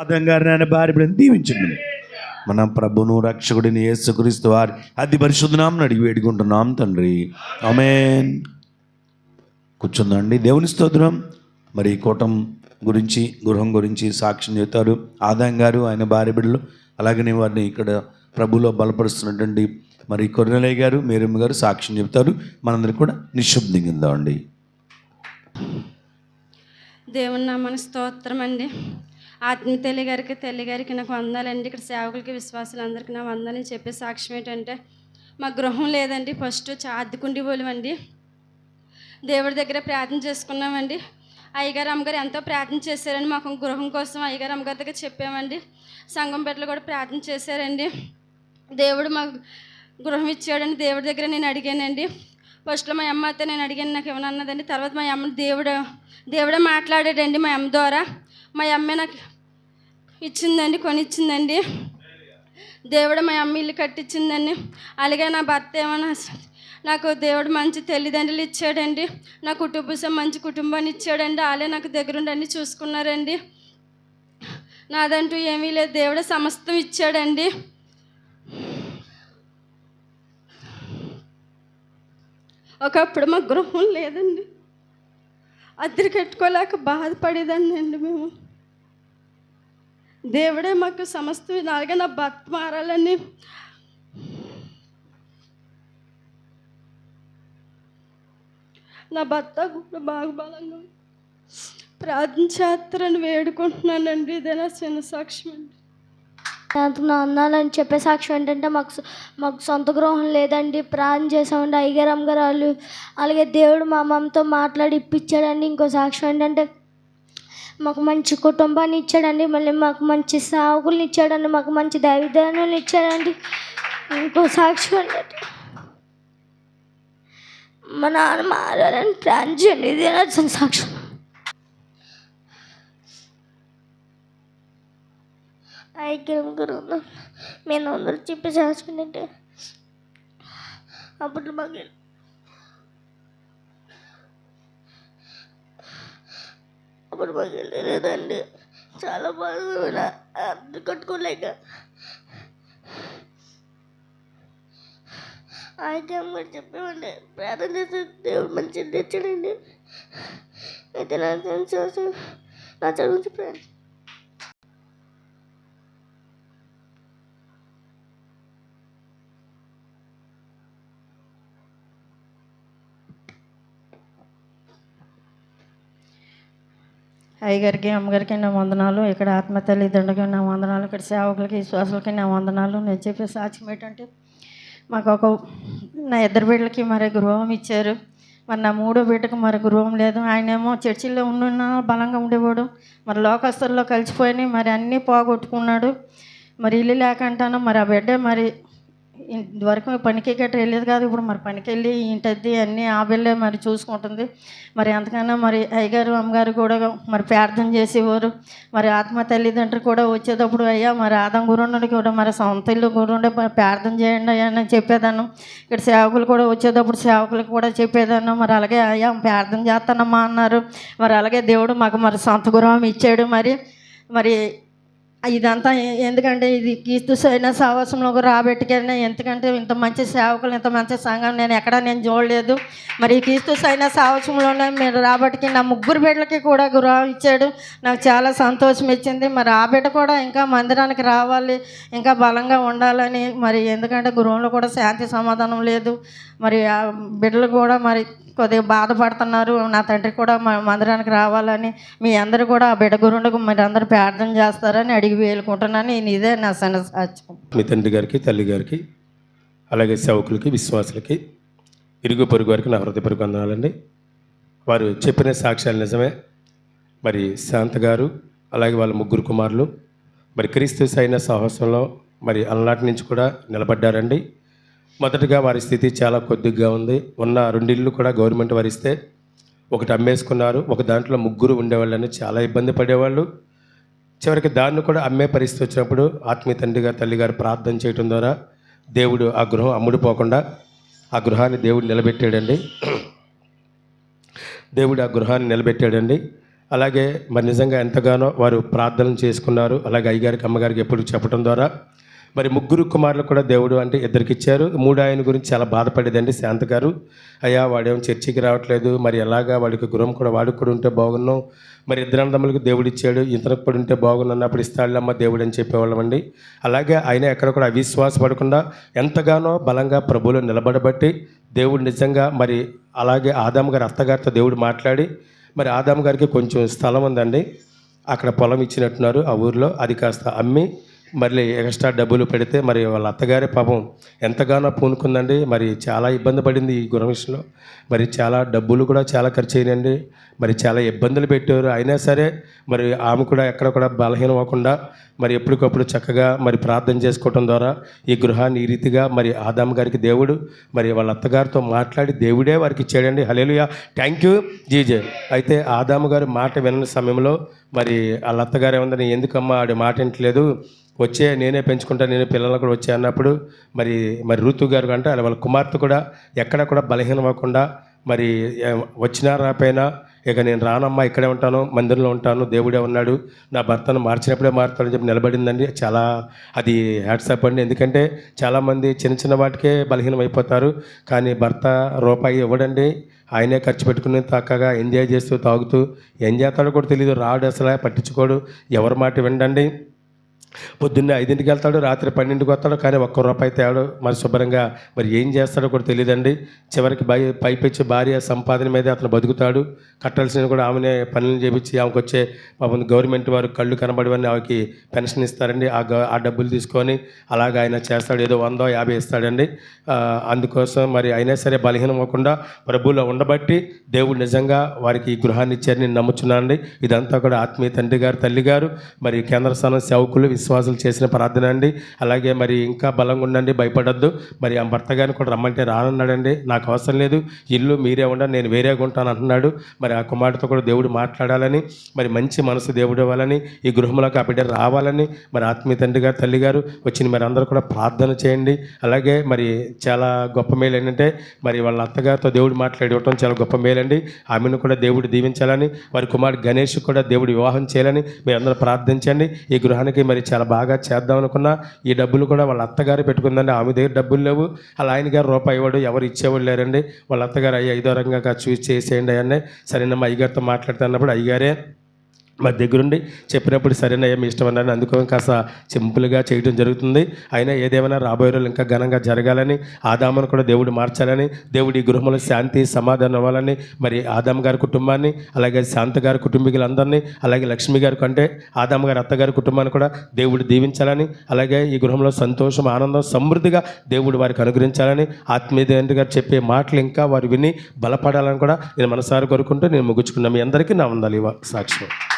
ఆదం గారిని ఆయన భార్య బిడ్డను దీవించండి. మన ప్రభును రక్షకుడిని యేసుక్రీస్తు వారి అతి పరిశుద్ధనామని అడిగి వేడుకుంటున్నాం తండ్రి. ఆమేన్. కూర్చుందండి. దేవుని స్తోత్రం. మరి ఈ కూటం గురించి గృహం గురించి సాక్ష్యం చెబుతారు. ఆదాం గారు ఆయన భార్య బిడ్డలు అలాగనే వారిని ఇక్కడ ప్రభులో బలపరుస్తున్నటువంటి మరి కొరనలయ్య గారు మేరమ్మ గారు సాక్ష్యం చెబుతారు. మనందరం కూడా నిశ్శబ్దంగా అండి దేవుని నామన స్తోత్రం అండి. ఆత్మ తల్లి గారికి తల్లి గారికి నాకు వందాలండి. ఇక్కడ సేవకులకి విశ్వాసులందరికీ నా వందాలని చెప్పే సాక్ష్యం ఏంటంటే మా గృహం లేదండి. ఫస్ట్ చా అద్దెకుండి పోలేమండి దేవుడి దగ్గర ప్రార్థన చేసుకున్నామండి. అయ్యగారు అమ్మగారు ఎంతో ప్రార్థన చేశారండి. మాకు గృహం కోసం అయ్యగారు అమ్మగారి దగ్గర చెప్పామండి. సంఘం బిడ్డలు కూడా ప్రార్థన చేశారండి. దేవుడు మాకు గృహం ఇచ్చాడని దేవుడి దగ్గర నేను అడిగానండి. ఫస్ట్లో మా అమ్మ అయితే నేను అడిగాను నాకు ఏమన్నా అన్నదండి. తర్వాత మా అమ్మ దేవుడు దేవుడే మాట్లాడాడండి మా అమ్మ ద్వారా. మా అమ్మే నాకు ఇచ్చిందండి కొనిచ్చిందండి. దేవుడు మా అమ్మ ఇల్లు కట్టించిందండి అలాగే నా భర్త ఏమన్నా నాకు దేవుడు మంచి తల్లిదండ్రులు ఇచ్చాడండి. నా కుటుంబం మంచి కుటుంబాన్ని ఇచ్చాడండి. వాళ్ళే నాకు దగ్గరుండండి చూసుకున్నారండి. నాదంటూ ఏమీ లేదు. దేవుడు సమస్తం ఇచ్చాడండి. ఒకప్పుడు మా గృహం లేదండి. అద్దె కట్టుకోలేక బాధపడేదాన్ని అండి మేము. దేవుడే మాకు సమస్త అలాగే నా భర్త మారాలని నా భర్త కూడా బాగా బలంగా ప్రార్థన వేడుకుంటున్నానండి. ఇదే నా చిన్న సాక్ష్యం అండి. నా అన్నాలని చెప్పే సాక్ష్యం ఏంటంటే మాకు మాకు సొంత గృహం లేదండి. ప్రార్థన చేసామండి అయ్యగారమ్మ గారు వాళ్ళు. అలాగే దేవుడు మా అమ్మతో మాట్లాడి ఇప్పించాడండి. ఇంకో సాక్ష్యం ఏంటంటే మాకు మంచి కుటుంబాన్ని ఇచ్చాడండి. మళ్ళీ మాకు మంచి సాగులు ఇచ్చాడండి. మాకు మంచి దైవిధానాలు ఇచ్చాడండి. ఇంకో సాక్షి ఏంటంటే మా నాన్న మారాలని ప్లాన్ చేయండి. ఇదే నా సాక్ష్యం ఐక్యం గురువు మేము అందరూ చెప్పి చేసుకుంటే అప్పుడు మాకు అప్పుడు మాకు వెళ్ళలేదండి చాలా బాగా అర్థం కట్టుకోలేక అయితే కూడా చెప్పామండి. ప్రార్థన చేస్తే దేవుడు మంచి తెచ్చాడండి. అయితే నా చదువు నా చదువు చెప్పాను అయ్యగారికి అమ్మగారికి నా వందనాలు. ఇక్కడ ఆత్మ తల్లిదండ్రులకి నా వందనాలు. ఇక్కడ సేవకులకి విశ్వాసులకి నా వందనాలు. నేను చెప్పే సాక్ష్యం ఏంటంటే మాకు ఒక నా ఇద్దరు బిడ్డలకి మరి గృహం ఇచ్చారు. మరి నా మూడో బిడ్డకు మరి గృహం లేదు. ఆయనేమో చర్చిలో ఉన్న బలంగా ఉండేవాడు. మరి లోకస్తుల్లో కలిసిపోయి మరి అన్నీ పోగొట్టుకున్నాడు. మరి ఇల్లు లేకంటాను మరి ఆ బిడ్డ మరి ఇంతవరకు పనికి గట్రా వెళ్ళేది కాదు ఇప్పుడు మరి పనికి వెళ్ళి ఇంటద్ది అన్నీ ఆ బిల్లే మరి చూసుకుంటుంది. మరి అంతకన్నా మరి అయ్యగారు అమ్మగారు కూడా మరి ప్రార్థన చేసేవారు. మరి ఆత్మ తల్లిదండ్రులు కూడా వచ్చేటప్పుడు అయ్యా మరి ఆదం గురుండి కూడా మరి సొంత ఇల్లు గురుండే మరి ప్రార్థన చేయండి అయ్యా అని చెప్పేదాను ఇక్కడ సేవకులు కూడా వచ్చేటప్పుడు సేవకులకు కూడా చెప్పేదాను మరి అలాగే అయ్యా ప్రార్థన చేస్తానమ్మా అన్నారు. మరి అలాగే దేవుడు మాకు మరి సొంత గురువం ఇచ్చాడు మరి. మరి ఇదంతా ఎందుకంటే ఇది క్రీస్తు సైన సావాసంలో రాబెట్టుకెళ్ళిన ఎందుకంటే ఇంత మంచి సేవకులు ఇంత మంచి సంఘం నేను ఎక్కడ నేను చూడలేదు. మరి క్రీస్తు సైన సావాసంలోనే మీరు రాబట్టికి నా ముగ్గురు బిడ్డలకి కూడా గృహం ఇచ్చాడు. నాకు చాలా సంతోషం ఇచ్చింది. మరి ఆ బిడ్డ కూడా ఇంకా మందిరానికి రావాలి ఇంకా బలంగా ఉండాలని. మరి ఎందుకంటే గృహంలో కూడా శాంతి సమాధానం లేదు. మరి ఆ బిడ్డలు కూడా మరి కొద్దిగా బాధపడుతున్నారు. నా తండ్రి కూడా మా మందిరానికి రావాలని మీ అందరూ కూడా ఆ బిడ్డ గురుండకు మీరు అందరూ ప్రార్థన చేస్తారని అడిగి వేలుకుంటున్నాను. నేను ఇదే నా సన్న సాక్ష్యం మీ తండ్రి గారికి తల్లి గారికి అలాగే సేవకులకి విశ్వాసులకి ఇరుగు పొరుగు వారికి నా హృదయపూర్వక వందనాలండి. వారు చెప్పిన సాక్ష్యాలు నిజమే. మరి శాంత గారు అలాగే వాళ్ళ ముగ్గురు కుమారులు మరి క్రీస్తు సైన సాహసంలో మరి అలనాటి నుంచి కూడా నిలబడ్డారండి. మొదటగా వారి స్థితి చాలా కొద్దిగా ఉంది. ఉన్న రెండిళ్ళు కూడా గవర్నమెంట్ వరిస్తే ఒకటి అమ్మేసుకున్నారు. ఒక దాంట్లో ముగ్గురు ఉండేవాళ్ళని చాలా ఇబ్బంది పడేవాళ్ళు. చివరికి దాన్ని కూడా అమ్మే పరిస్థితి వచ్చినప్పుడు ఆత్మీయ తండ్రి గారు తల్లి గారు ప్రార్థన చేయడం ద్వారా దేవుడు ఆ గృహం అమ్ముడుపోకుండా ఆ గృహాన్ని దేవుడు నిలబెట్టాడండి. దేవుడు ఆ గృహాన్ని నిలబెట్టాడండి. అలాగే మరి నిజంగా ఎంతగానో వారు ప్రార్థనలు చేసుకున్నారు. అలాగే అయ్యగారికి అమ్మగారికి ఎప్పుడు చెప్పడం ద్వారా మరి ముగ్గురు కుమారులు కూడా దేవుడు అంటే ఇద్దరికి ఇచ్చారు. మూడు ఆయన గురించి చాలా బాధపడేదండి శాంత గారు. అయ్యా వాడేమో చర్చికి రావట్లేదు. మరి ఎలాగా వాడికి గృహం కూడా వాడికి కూడా ఉంటే బాగున్నాం. మరి ఇద్దరు అందములకు దేవుడు ఇచ్చాడు. ఇతనికి కూడా ఉంటే బాగున్నప్పుడు అన్నప్పుడు ఇస్తాడులమ్మ దేవుడు అని చెప్పేవాళ్ళమండి అలాగే ఆయన ఎక్కడ కూడా అవిశ్వాస పడకుండా ఎంతగానో బలంగా ప్రభువులు నిలబడబట్టి దేవుడు నిజంగా మరి అలాగే ఆదాము గారి అత్తగారితో దేవుడు మాట్లాడి మరి ఆదాము గారికి కొంచెం స్థలం ఉందండి. అక్కడ పొలం ఇచ్చినట్టున్నారు ఆ ఊరిలో. అది కాస్త అమ్మి మళ్ళీ ఎక్స్ట్రా డబ్బులు పెడితే మరి వాళ్ళ అత్తగారి పాపం ఎంతగానో పూనుకుందండి. మరి చాలా ఇబ్బంది పడింది ఈ గురం విషయంలో. మరి చాలా డబ్బులు కూడా చాలా ఖర్చు అయినండి మరి చాలా ఇబ్బందులు పెట్టారు. అయినా సరే మరి ఆమె కూడా ఎక్కడ కూడా బలహీనం అవ్వకుండా మరి ఎప్పటికప్పుడు చక్కగా మరి ప్రార్థన చేసుకోవటం ద్వారా ఈ గృహాన్ని ఈ రీతిగా మరి ఆదాం గారికి దేవుడు మరి వాళ్ళ అత్తగారితో మాట్లాడి దేవుడే వారికి ఇచ్చాడండి. Hallelujah thank you GJ. అయితే ఆదాము గారు మాట వినని సమయంలో మరి వాళ్ళ అత్తగారు ఏమందని ఎందుకమ్మా ఆడి మాట వింటలేదు వచ్చే నేనే పెంచుకుంటా నేనే పిల్లలు కూడా వచ్చే అన్నప్పుడు మరి మరి ఋతు గారు అంటే వాళ్ళ కుమార్తె కూడా ఎక్కడ కూడా బలహీనం అవ్వకుండా మరి వచ్చినా రాపోయినా ఇక నేను రానమ్మా ఇక్కడే ఉంటాను మందిరంలో ఉంటాను దేవుడే ఉన్నాడు నా భర్తను మార్చినప్పుడే మారుతాడని చెప్పి నిలబడిందండి. చాలా అది హ్యాట్సాప్ అండి. ఎందుకంటే చాలామంది చిన్న చిన్న వాటికే బలహీనం అయిపోతారు కానీ భర్త రూపాయి ఇవ్వడండి ఆయనే ఖర్చు పెట్టుకుని చక్కగా ఎంజాయ్ చేస్తూ తాగుతూ ఏం చేస్తాడో కూడా తెలియదు రాడు అసలు పట్టించుకోడు ఎవరి మాట వినండి పొద్దున్నే ఐదింటికి వెళ్తాడు రాత్రి పన్నెండుకి వస్తాడు కానీ ఒక్క రూపాయి తేడు. మరి శుభ్రంగా మరి ఏం చేస్తాడో కూడా తెలియదండి. చివరికి బై పైపెచ్చి భార్య సంపాదన మీదే అతను బతుకుతాడు. కట్టాల్సిన కూడా ఆమెనే పనులు చేపించి ఆమెకు వచ్చే పాపం గవర్నమెంట్ వారు కళ్ళు కనబడవని ఆమెకి పెన్షన్ ఇస్తారండి. ఆ ఆ డబ్బులు తీసుకొని అలాగ ఆయన చేస్తాడు. ఏదో వందో యాభై ఇస్తాడండి. అందుకోసం మరి అయినా సరే బలహీనం అవ్వకుండా ప్రభువులో ఉండబట్టి దేవుడు నిజంగా వారికి ఈ గృహాన్ని ఇచ్చారని నమ్ముచున్నానండి. ఇదంతా కూడా ఆత్మీయ తండ్రి గారు తల్లి గారు మరి కేంద్ర స్థానం సేవకులు విశ్వాసాలు చేసిన ప్రార్థన అండి. అలాగే మరి ఇంకా బలంగా ఉండండి భయపడద్దు. మరి ఆ భర్త గారిని కూడా రమ్మంటే రానన్నాడండి. నాకు అవసరం లేదు. ఇల్లు మీరే ఉండండి నేను వేరేగా ఉంటాను అంటున్నాడు. మరి ఆ కుమార్తెతో కూడా దేవుడు మాట్లాడాలని మరి మంచి మనసు దేవుడు ఇవ్వాలని ఈ గృహంలోకి ఆ బిడ్డ రావాలని మరి ఆత్మీయ తండ్రి గారు తల్లి గారు వచ్చిన మరి అందరూ కూడా ప్రార్థన చేయండి. అలాగే మరి చాలా గొప్ప మేలు ఏంటంటే మరి వాళ్ళ అత్తగారితో దేవుడు మాట్లాడి ఇవ్వటం చాలా గొప్ప మేలండి ఆమెను కూడా దేవుడు దీవించాలని వారి కుమారుడు గణేష్ కూడా దేవుడు వివాహం చేయాలని మీరు అందరూ ప్రార్థించండి. ఈ గృహానికి మరి చాలా బాగా చేద్దాం అనుకున్నా ఈ డబ్బులు కూడా వాళ్ళ అత్తగారు పెట్టుకుందండి. ఆమె దగ్గర డబ్బులు లేవు. వాళ్ళ ఆయన గారు రూపాయి ఇవ్వడు ఎవరు ఇచ్చేవాళ్ళు లేరండి. వాళ్ళ అత్తగారు అయ్యి ఐదో రంగా చూసి చేసేయండి అయ్యనే సరేనమ్మా అయ్యగారితో మాట్లాడుతున్నప్పుడు అయ్యగారే మా దగ్గరుండి చెప్పినప్పుడు సరేనయ్యా మీ ఇష్టం అన్నారని అందుకని కాస్త సింపుల్గా చేయడం జరుగుతుంది. అయినా ఏదేమైనా రాబోయే రోజులు ఇంకా ఘనంగా జరగాలని ఆదామను కూడా దేవుడు మార్చాలని దేవుడి గృహంలో శాంతి సమాధానం అవ్వాలని మరి ఆదాం గారి కుటుంబాన్ని అలాగే శాంత గారి కుటుంబీకులందరినీ అలాగే లక్ష్మి గారి కంటే ఆదాం గారి అత్తగారి కుటుంబాన్ని కూడా దేవుడు దీవించాలని అలాగే ఈ గృహంలో సంతోషం ఆనందం సమృద్ధిగా దేవుడు వారికి అనుగ్రహించాలని ఆత్మీయ గారు చెప్పే మాటలు ఇంకా వారు విని బలపడాలని కూడా నేను మనసారి కోరుకుంటూ నేను ముగించుకున్నాను మీ అందరికీ నా ఉండాలి ఇవ్వ సాక్ష్యం